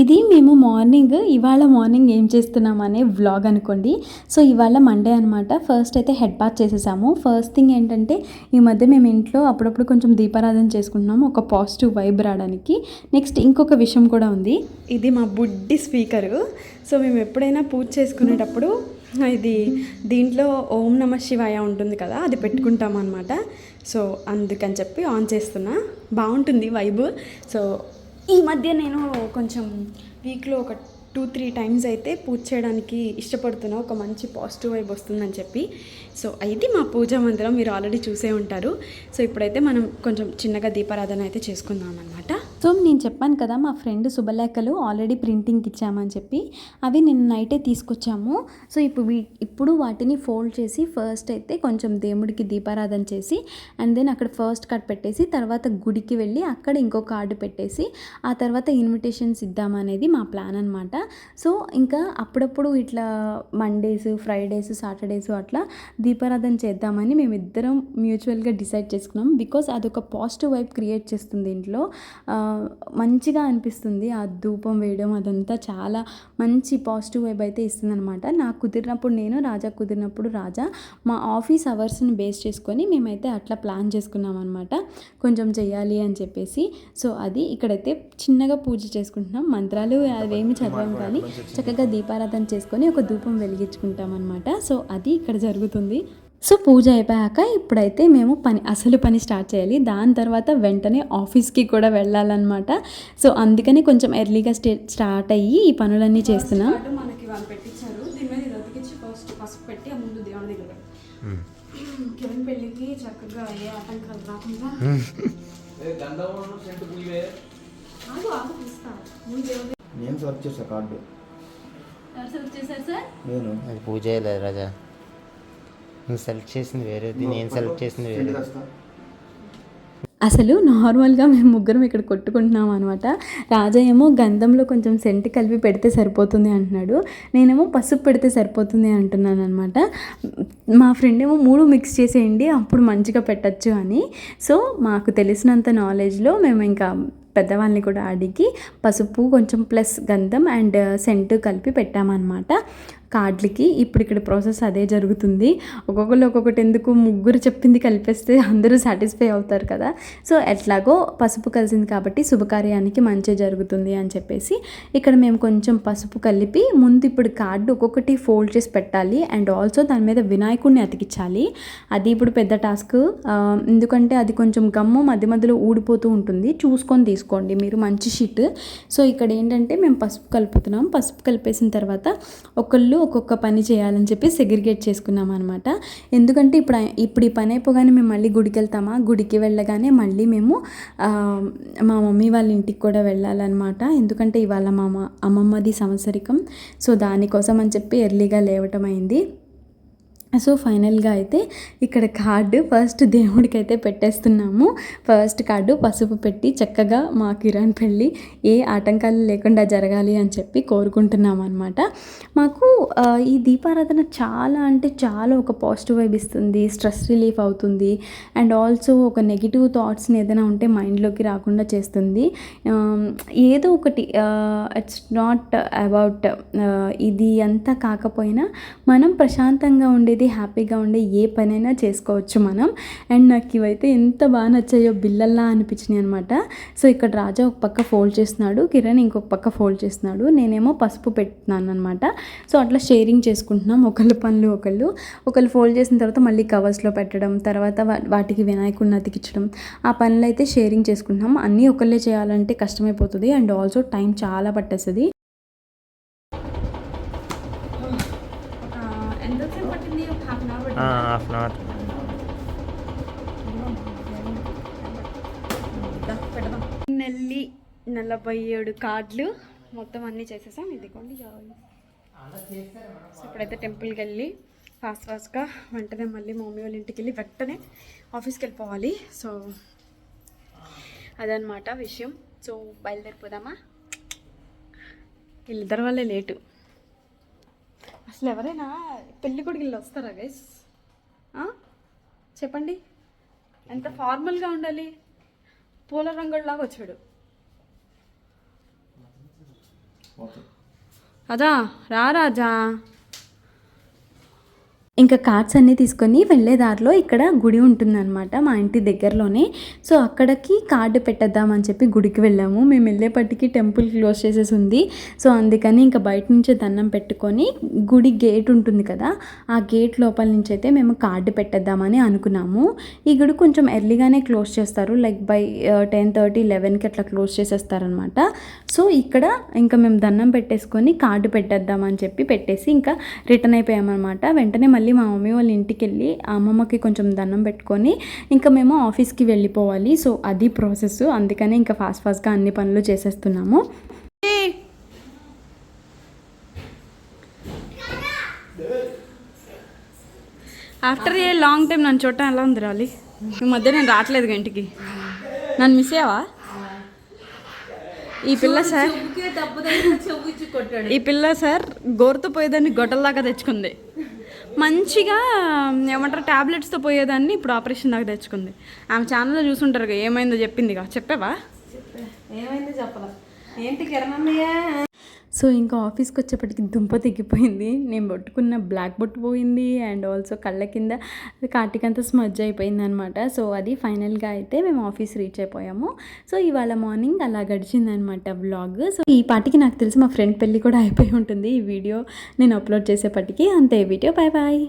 ఇది మేము మార్నింగ్ ఇవాళ మార్నింగ్ ఏం చేస్తున్నాం అనే వ్లాగ్ అనుకోండి. సో ఇవాళ మండే అనమాట ఫస్ట్ అయితే హెడ్ బాత్ చేసేసాము. ఫస్ట్ థింగ్ ఏంటంటే ఈ మధ్య మేము ఇంట్లో అప్పుడప్పుడు కొంచెం దీపారాధన చేసుకుంటున్నాము ఒక పాజిటివ్ వైబ్ రావడానికి. నెక్స్ట్ ఇంకొక విషయం కూడా ఉంది. ఇది మా బుడ్డి స్పీకరు. సో మేము ఎప్పుడైనా పూజ చేసుకునేటప్పుడు ఇది దీంట్లో ఓం నమ శివాయ ఉంటుంది కదా అది పెట్టుకుంటాం అనమాట సో అందుకని చెప్పి ఆన్ చేస్తున్నా. బాగుంటుంది వైబ్ సో ఈ మధ్య నేను కొంచెం వీక్లో ఒక టూ త్రీ టైమ్స్ అయితే పూజ చేయడానికి ఇష్టపడుతున్నా. ఒక మంచి పాజిటివ్ వైబ్ వస్తుందని చెప్పి. సో అయితే మా పూజా మందిరం మీరు ఆల్రెడీ చూసే ఉంటారు. సో ఇప్పుడైతే మనం కొంచెం చిన్నగా దీపారాధన అయితే చేసుకుందాం అనమాట సో నేను చెప్పాను కదా మా ఫ్రెండ్ శుభలేఖలు ఆల్రెడీ ప్రింటింగ్కి ఇచ్చామని చెప్పి అవి నిన్న నైటే తీసుకొచ్చాము. సో ఇప్పుడు వీ- ఇప్పుడు వాటిని ఫోల్డ్ చేసి ఫస్ట్ అయితే కొంచెం దేవుడికి దీపారాధన చేసి అండ్ దెన్ అక్కడ ఫస్ట్ కార్డ్ పెట్టేసి తర్వాత గుడికి వెళ్ళి అక్కడ ఇంకో కార్డు పెట్టేసి ఆ తర్వాత ఇన్విటేషన్స్ ఇద్దామనేది మా ప్లాన్ అనమాట సో ఇంకా అప్పుడప్పుడు ఇట్లా మండేస్ ఫ్రైడేస్ సాటర్డేస్ అట్లా దీపారాధన చేద్దామని మేమిద్దరం మ్యూచువల్గా డిసైడ్ చేసుకున్నాం. బికాస్ అదొక పాజిటివ్ వైబ్ క్రియేట్ చేస్తుంది ఇంట్లో. మంచిగా అనిపిస్తుంది. ఆ ధూపం వేయడం అదంతా చాలా మంచి పాజిటివ్ వైబ్ అయితే ఇస్తుంది అనమాట నాకు కుదిరినప్పుడు నేను రాజా కుదిరినప్పుడు రాజా మా ఆఫీస్ అవర్స్ని బేస్ చేసుకొని మేమైతే అట్లా ప్లాన్ చేసుకున్నాం అనమాట కొంచెం చెయ్యాలి అని చెప్పేసి. సో అది ఇక్కడైతే చిన్నగా పూజ చేసుకుంటున్నాం. మంత్రాలు అవేమి చదవం కానీ చక్కగా దీపారాధన చేసుకొని ఒక ధూపం వెలిగించుకుంటాం అనమాట సో అది ఇక్కడ జరుగుతుంది. సో పూజ అయిపోయాక ఇప్పుడైతే మేము పని అసలు పని స్టార్ట్ చేయాలి. దాని తర్వాత వెంటనే ఆఫీస్కి కూడా వెళ్ళాలన్నమాట. సో అందుకని కొంచెం ఎర్లీగా స్టే స్టార్ట్ అయ్యి ఈ పనులన్నీ చేస్తున్నాం. మనకి వాళ్ళు పెట్టించారు. దీని మీద ఇది అతికించి ఫస్ట్ పసుపు పెట్టి ఆ ముందు దేవుని దగ్గర కిరణ్ పెళ్ళికి చక్కగా ఏ ఆటంకాలు రాకుండా ఆగు, ఆగు, తీస్తా. ముందు దేవుని నేను సెర్చ్ చేసా కార్డు. సెలెక్ట్ చేశారు సార్? నేను. అది పూజ రాజా. నువ్వు సెలెక్ట్ చేసింది వేరేది నేను సెలెక్ట్ చేసింది వేరేది చేస్తా. అసలు నార్మల్గా మేము ముగ్గురం ఇక్కడ కొట్టుకుంటున్నాం అనమాట రాజా ఏమో గంధంలో కొంచెం సెంట్ కలిపి పెడితే సరిపోతుంది అంటున్నాడు. నేనేమో పసుపు పెడితే సరిపోతుంది అంటున్నాను అనమాట మా ఫ్రెండ్ ఏమో మూడు మిక్స్ చేసేయండి అప్పుడు మంచిగా పెట్టచ్చు అని. సో మాకు తెలిసినంత నాలెడ్జ్లో మేము ఇంకా పెద్దవాళ్ళని కూడా అడిగి పసుపు కొంచెం ప్లస్ గంధం అండ్ సెంట్ కలిపి పెట్టామన్నమాట. కార్డులకి ఇప్పుడు ఇక్కడ ప్రాసెస్ అదే జరుగుతుంది. ఒక్కొక్కరు ఒక్కొక్కటి ఎందుకు ముగ్గురు చెప్పింది కలిపేస్తే అందరూ సాటిస్ఫై అవుతారు కదా. సో ఎట్లాగో పసుపు కలిసింది కాబట్టి శుభకార్యానికి మంచి జరుగుతుంది అని చెప్పేసి ఇక్కడ మేము కొంచెం పసుపు కలిపి ముందు ఇప్పుడు కార్డు ఒక్కొక్కటి ఫోల్డ్ చేసి పెట్టాలి. అండ్ ఆల్సో దాని మీద వినాయకుడిని అతికించాలి. అది ఇప్పుడు పెద్ద టాస్క్. ఎందుకంటే అది కొంచెం గమ్ము మధ్య మధ్యలో ఊడిపోతూ ఉంటుంది. చూసుకొని తీసుకోండి. మీరు మంచి షీట్. సో ఇక్కడ ఏంటంటే మేము పసుపు కలుపుతున్నాం. పసుపు కలిపేసిన తర్వాత ఒకళ్ళు ఒక్కొక్క పని చేయాలని చెప్పి సెగ్రిగేట్ చేసుకున్నాం అనమాట ఎందుకంటే ఇప్పుడు ఇప్పుడు ఈ పని అయిపోగానే మేము మళ్ళీ గుడికి వెళ్తామా? గుడికి వెళ్ళగానే మళ్ళీ మేము మా మమ్మీ వాళ్ళ ఇంటికి కూడా వెళ్ళాలన్నమాట. ఎందుకంటే ఇవాళ మా అమ్మ- అమ్మమ్మది సంవత్సరికం. సో దానికోసం అని చెప్పి ఎర్లీగా లేవటం అయింది. సో ఫైనల్గా అయితే ఇక్కడ కార్డు ఫస్ట్ దేవుడికి అయితే పెట్టేస్తున్నాము. ఫస్ట్ కార్డు పసుపు పెట్టి చక్కగా మా కిరణ్ పెళ్ళి ఏ ఆటంకాలు లేకుండా జరగాలి అని చెప్పి కోరుకుంటున్నాం అనమాట మాకు ఈ దీపారాధన చాలా అంటే చాలా ఒక పాజిటివ్ వైబ్ ఇస్తుంది స్ట్రెస్ రిలీఫ్ అవుతుంది అండ్ ఆల్సో ఒక నెగిటివ్ థాట్స్ని ఏదైనా ఉంటే మైండ్లోకి రాకుండా చేస్తుంది. ఏదో ఒకటి ఇట్స్ నాట్ అబౌట్ ఇది అంతా కాకపోయినా మనం ప్రశాంతంగా ఉండేది హ్యాపీగా ఉండే ఏ పనైనా చేసుకోవచ్చు మనం. అండ్ నాకు ఇవైతే ఎంత బాగా నచ్చాయో బిల్లల్లా అనిపించినాయి అనమాట సో ఇక్కడ రాజా ఒక పక్క ఫోల్డ్ చేస్తున్నాడు కిరణ్ ఇంకొక పక్క ఫోల్డ్ చేస్తున్నాడు. నేనేమో పసుపు పెట్టున్నాను అనమాట సో అట్లా షేరింగ్ చేసుకుంటున్నాం ఒకళ్ళు పనులు ఒకళ్ళు. ఒకళ్ళు ఫోల్డ్ చేసిన తర్వాత మళ్ళీ కవర్స్లో పెట్టడం తర్వాత వా- వాటికి వినాయకుడిని అతికించడం. ఆ పనులు అయితే షేరింగ్ చేసుకుంటున్నాం. అన్నీ ఒకళ్ళే చేయాలంటే కష్టమైపోతుంది. అండ్ ఆల్సో టైం చాలా పట్టేస్తుంది. Half an hour half an hour. Nelli నలభై ఏడు కార్డులు మొత్తం అన్నీ చేసేసాం. ఇదిగోండి సో ఇప్పుడైతే టెంపుల్కి వెళ్ళి ఫాస్ట్ ఫాస్ట్గా వెంటనే మళ్ళీ మా మమ్మీ వాళ్ళ ఇంటికి వెళ్ళి వెంటనే ఆఫీస్కి వెళ్ళిపోవాలి. సో అదనమాట విషయం. సో బయలుదేరిపోదామా? వీళ్ళిద్దరి వల్లే లేటు. అసలు ఎవరైనా పెళ్ళి కొడుకు వీళ్ళు వస్తారా గైస్ చెప్పండి. ఎంత ఫార్మల్గా ఉండాలి? పూల రంగులాగా వచ్చాడు. రాజా రా రాజా. ఇంకా కార్డ్స్ అన్నీ తీసుకొని వెళ్ళే దారిలో ఇక్కడ గుడి ఉంటుందన్నమాట మా ఇంటి దగ్గరలోనే. సో అక్కడికి కార్డు పెట్టేద్దామని చెప్పి గుడికి వెళ్ళాము. మేము వెళ్ళేపటికి టెంపుల్ క్లోజ్ చేసేసి ఉంది. సో అందుకని ఇంకా బయట నుంచి దండం పెట్టుకొని గుడి గేట్ ఉంటుంది కదా ఆ గేట్ లోపల నుంచి అయితే మేము కార్డు పెట్టేద్దామని అనుకున్నాము. ఈ గుడి కొంచెం ఎర్లీగానే క్లోజ్ చేస్తారు. లైక్ బై టెన్ థర్టీ లెవెన్కి అట్లా క్లోజ్ చేసేస్తారనమాట సో ఇక్కడ ఇంకా మేము దండం పెట్టేసుకొని కార్డు పెట్టేద్దామని చెప్పి పెట్టేసి ఇంకా రిటర్న్ అయిపోయామన్నమాట. వెంటనే మళ్ళీ మా మమ్మీ వాళ్ళ ఇంటికి వెళ్ళి ఆ అమ్మమ్మకి కొంచెం దండం పెట్టుకొని ఇంకా మేము ఆఫీస్కి వెళ్ళిపోవాలి. సో అది ప్రాసెస్. అందుకనే ఇంకా ఫాస్ట్ ఫాస్ట్గా అన్ని పనులు చేసేస్తున్నాము. ఆఫ్టర్ ఏ లాంగ్ టైం నన్ను చూడటం ఎలా ఉంది రాలి? ఈ మధ్య నేను రావట్లేదు ఇంటికి. నన్ను మిస్ అయ్యావా? ఈ పిల్ల సార్ ఈ పిల్ల సార్ గోరుతో పోయేదాన్ని గొడ్డల్లాగా తెచ్చుకుంది. మంచిగా ఏమంటారు ట్యాబ్లెట్స్తో పోయేదాన్ని ఇప్పుడు ఆపరేషన్ దాకా తెచ్చుకుంది. ఆమె ఛానల్లో చూసుంటారు ఏమైందో చెప్పిందిగా. చెప్పావా? ఏమైందో చెప్పలా. ఏంటి కిరణన్నయ్య సో ఇంకా ఆఫీస్కి వచ్చేప్పటికి దుంప తెగిపోయింది. నేను పట్టుకున్న బ్లాక్ బొట్టు పోయింది అండ్ ఆల్సో కళ్ళ కింద కాటికంతా స్మజ్ అయిపోయింది అనమాట సో అది ఫైనల్గా అయితే మేము ఆఫీస్ రీచ్ అయిపోయాము. సో ఇవాళ మార్నింగ్ అలా గడిచిందనమాట వ్లాగ్. బ్లాగ్ సో ఈ పాటికి నాకు తెలిసి మా ఫ్రెండ్ పెళ్ళి కూడా అయిపోయి ఉంటుంది. ఈ వీడియో నేను అప్లోడ్ చేసేపటికి అంతే వీడియో బాయ్ బాయ్.